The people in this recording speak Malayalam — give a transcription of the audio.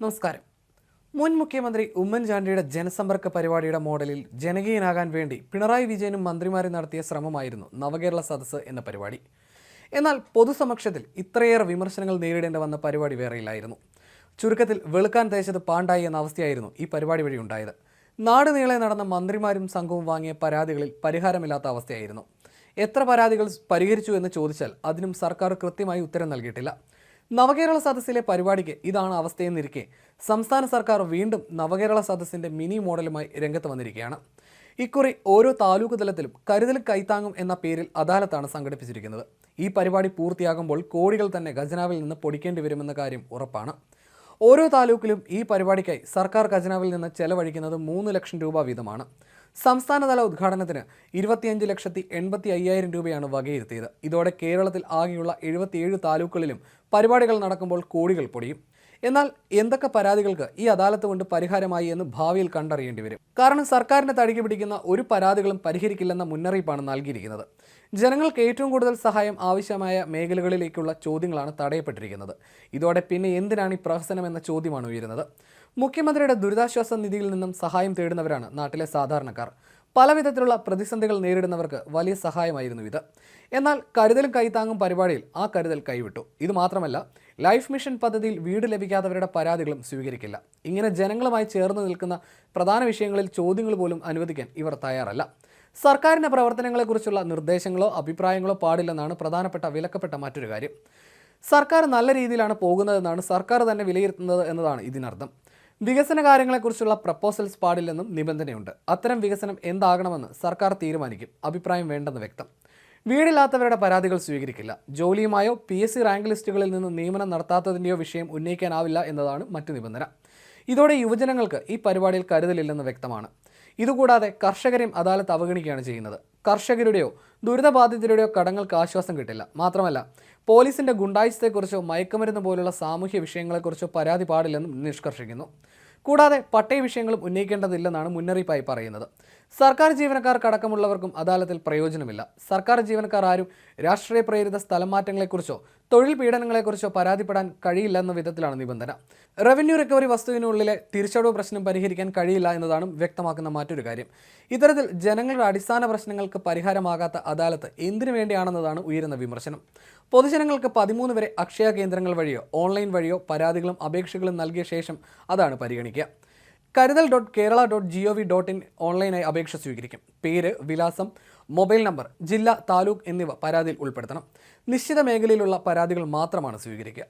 നമസ്കാരം. മുൻ മുഖ്യമന്ത്രി ഉമ്മൻചാണ്ടിയുടെ ജനസമ്പർക്ക പരിപാടിയുടെ മോഡലിൽ ജനകീയനാകാൻ വേണ്ടി പിണറായി വിജയനും മന്ത്രിമാരും നടത്തിയ ശ്രമമായിരുന്നു നവകേരള സദസ്സ് എന്ന പരിപാടി. എന്നാൽ പൊതുസമക്ഷത്തിൽ ഇത്രയേറെ വിമർശനങ്ങൾ നേരിടേണ്ടി വന്ന പരിപാടി വേറെയില്ലായിരുന്നു. ചുരുക്കത്തിൽ വെളുക്കാൻ തേച്ചത് പാണ്ടായി എന്ന അവസ്ഥയായിരുന്നു ഈ പരിപാടി വഴി ഉണ്ടായത്. നാട് നീളെ നടന്ന മന്ത്രിമാരും സംഘവും വാങ്ങിയ പരാതികളിൽ പരിഹാരമില്ലാത്ത അവസ്ഥയായിരുന്നു. എത്ര പരാതികൾ പരിഹരിച്ചു എന്ന് ചോദിച്ചാൽ അതിനും സർക്കാർ കൃത്യമായി ഉത്തരം നൽകിയിട്ടില്ല. നവകേരള സദസ്സിലെ പരിപാടിക്ക് ഇതാണ് അവസ്ഥയെന്നിരിക്കെ. സംസ്ഥാന സർക്കാർ വീണ്ടും നവകേരള സദസ്സിന്റെ മിനി മോഡലുമായി രംഗത്ത് വന്നിരിക്കുകയാണ്. ഇക്കുറി ഓരോ താലൂക്ക് തലത്തിലും കരുതൽ കൈത്താങ്ങും എന്ന പേരിൽ അദാലത്താണ് സംഘടിപ്പിച്ചിരിക്കുന്നത്. ഈ പരിപാടി പൂർത്തിയാകുമ്പോൾ കോടികൾ തന്നെ ഖജനാവിൽ നിന്ന് പൊടിക്കേണ്ടി വരുമെന്ന കാര്യം ഉറപ്പാണ്. ഓരോ താലൂക്കിലും ഈ പരിപാടിക്കായി സർക്കാർ ഖജനാവിൽ നിന്ന് ചെലവഴിക്കുന്നത് മൂന്ന് ലക്ഷം രൂപ വീതമാണ്. സംസ്ഥാനതല ഉദ്ഘാടനത്തിന് ഇരുപത്തിയഞ്ച് ലക്ഷത്തി എൺപത്തി അയ്യായിരം രൂപയാണ് വകയിരുത്തിയത്. ഇതോടെ കേരളത്തിൽ ആകെയുള്ള എഴുപത്തിയേഴ് താലൂക്കുകളിലും പരിപാടികൾ നടക്കുമ്പോൾ കോടികൾ പൊടിയും. എന്നാൽ എന്തൊക്കെ പരാതികൾക്ക് ഈ അദാലത്ത് കൊണ്ട് പരിഹാരമായി എന്ന് ഭാവിയിൽ കണ്ടറിയേണ്ടി വരും? കാരണം സർക്കാരിനെ തഴുകി പിടിക്കുന്ന ഒരു പരാതികളും പരിഹരിക്കില്ലെന്ന മുന്നറിയിപ്പാണ് നൽകിയിരിക്കുന്നത്. ജനങ്ങൾക്ക് ഏറ്റവും കൂടുതൽ സഹായം ആവശ്യമായ മേഖലകളിലേക്കുള്ള ചോദ്യങ്ങളാണ് തടയപ്പെട്ടിരിക്കുന്നത്. ഇതോടെ പിന്നെ എന്തിനാണ് ഈ പ്രഹസനം എന്ന ചോദ്യമാണ് ഉയരുന്നത്? മുഖ്യമന്ത്രിയുടെ ദുരിതാശ്വാസ നിധിയിൽ നിന്നും സഹായം തേടുന്നവരാണ് നാട്ടിലെ സാധാരണക്കാർ. പല വിധത്തിലുള്ള പ്രതിസന്ധികൾ നേരിടുന്നവർക്ക് വലിയ സഹായമായിരുന്നു ഇത്. എന്നാൽ കരുതലും കൈത്താങ്ങും പരിപാടിയിൽ ആ കരുതൽ കൈവിട്ടു. ഇത് മാത്രമല്ല ലൈഫ് മിഷൻ പദ്ധതിയിൽ വീട് ലഭിക്കാത്തവരുടെ പരാതികളും സ്വീകരിക്കില്ല. ഇങ്ങനെ ജനങ്ങളുമായി ചേർന്ന് നിൽക്കുന്ന പ്രധാന വിഷയങ്ങളിൽ ചോദ്യങ്ങൾ പോലും അനുവദിക്കാൻ ഇവർ തയ്യാറല്ല. സർക്കാരിന്റെ പ്രവർത്തനങ്ങളെക്കുറിച്ചുള്ള നിർദ്ദേശങ്ങളോ അഭിപ്രായങ്ങളോ പാടില്ലെന്നാണ് പ്രധാനപ്പെട്ട വിലക്കപ്പെട്ട മറ്റൊരു കാര്യം. സർക്കാർ നല്ല രീതിയിലാണ് പോകുന്നതെന്നാണ് സർക്കാർ തന്നെ വിലയിരുത്തുന്നത് എന്നതാണ് ഇതിനർത്ഥം. വികസന കാര്യങ്ങളെക്കുറിച്ചുള്ള പ്രപ്പോസൽസ് പാടില്ലെന്നും നിബന്ധനയുണ്ട്. അത്തരം വികസനം എന്താകണമെന്ന് സർക്കാർ തീരുമാനിക്കും. അഭിപ്രായം വേണ്ടെന്ന് വ്യക്തം. വീടില്ലാത്തവരുടെ പരാതികൾ സ്വീകരിക്കില്ല. ജോലിയുമായോ പി എസ് സി റാങ്ക് ലിസ്റ്റുകളിൽ നിന്ന് നിയമനം നടത്താത്തതിന്റെയോ വിഷയം ഉന്നയിക്കാനാവില്ല എന്നതാണ് മറ്റു നിബന്ധന. ഇതോടെ യുവജനങ്ങൾക്ക് ഈ പരിപാടിയിൽ കരുതലില്ലെന്ന് വ്യക്തമാണ്. ഇതുകൂടാതെ കർഷകരെയും അദാലത്ത് അവഗണിക്കുകയാണ് ചെയ്യുന്നത്. കർഷകരുടെയോ ദുരിതബാധിതരുടെയോ കടങ്ങൾക്ക് ആശ്വാസം കിട്ടില്ല. മാത്രമല്ല പോലീസിന്റെ ഗുണ്ടായുസത്തെക്കുറിച്ചോ മയക്കുമരുന്ന് പോലുള്ള സാമൂഹ്യ വിഷയങ്ങളെക്കുറിച്ചോ പരാതി പാടില്ലെന്നും നിഷ്കർഷിക്കുന്നു. കൂടാതെ പട്ടയ വിഷയങ്ങളും ഉന്നയിക്കേണ്ടതില്ലെന്നാണ് മുന്നറിയിപ്പായി പറയുന്നത്. സർക്കാർ ജീവനക്കാർക്കടക്കമുള്ളവർക്കും അദാലത്തിൽ പ്രയോജനമില്ല. സർക്കാർ ജീവനക്കാർ ആരും രാഷ്ട്രീയ പ്രേരിത സ്ഥലം മാറ്റങ്ങളെക്കുറിച്ചോ തൊഴിൽ പീഡനങ്ങളെക്കുറിച്ചോ പരാതിപ്പെടാൻ കഴിയില്ല എന്ന വിധത്തിലാണ് നിബന്ധന. റവന്യൂ റിക്കവറി വസ്തുവിനുള്ളിലെ തിരിച്ചടവ് പ്രശ്നം പരിഹരിക്കാൻ കഴിയില്ല എന്നതാണ് വ്യക്തമാക്കുന്ന മറ്റൊരു കാര്യം. ഇത്തരത്തിൽ ജനങ്ങളുടെ അടിസ്ഥാന പ്രശ്നങ്ങൾക്ക് പരിഹാരമാകാത്ത അദാലത്ത് എന്തിനു വേണ്ടിയാണെന്നതാണ് ഉയരുന്ന വിമർശനം. പൊതുജനങ്ങൾക്ക് പതിമൂന്ന് വരെ അക്ഷയ കേന്ദ്രങ്ങൾ വഴിയോ ഓൺലൈൻ വഴിയോ പരാതികളും അപേക്ഷകളും നൽകിയ ശേഷം അതാണ് പരിഗണിക്കുക. Karuthal dot Kerala dot G O V dot in ഓൺലൈനായി അപേക്ഷ സ്വീകരിക്കും. പേര് വിലാസം മൊബൈൽ നമ്പർ ജില്ല താലൂക്ക് എന്നിവ പരാതിയിൽ ഉൾപ്പെടുത്തണം. നിശ്ചിത മേഖലയിലുള്ള പരാതികൾ മാത്രമാണ് സ്വീകരിക്കുക.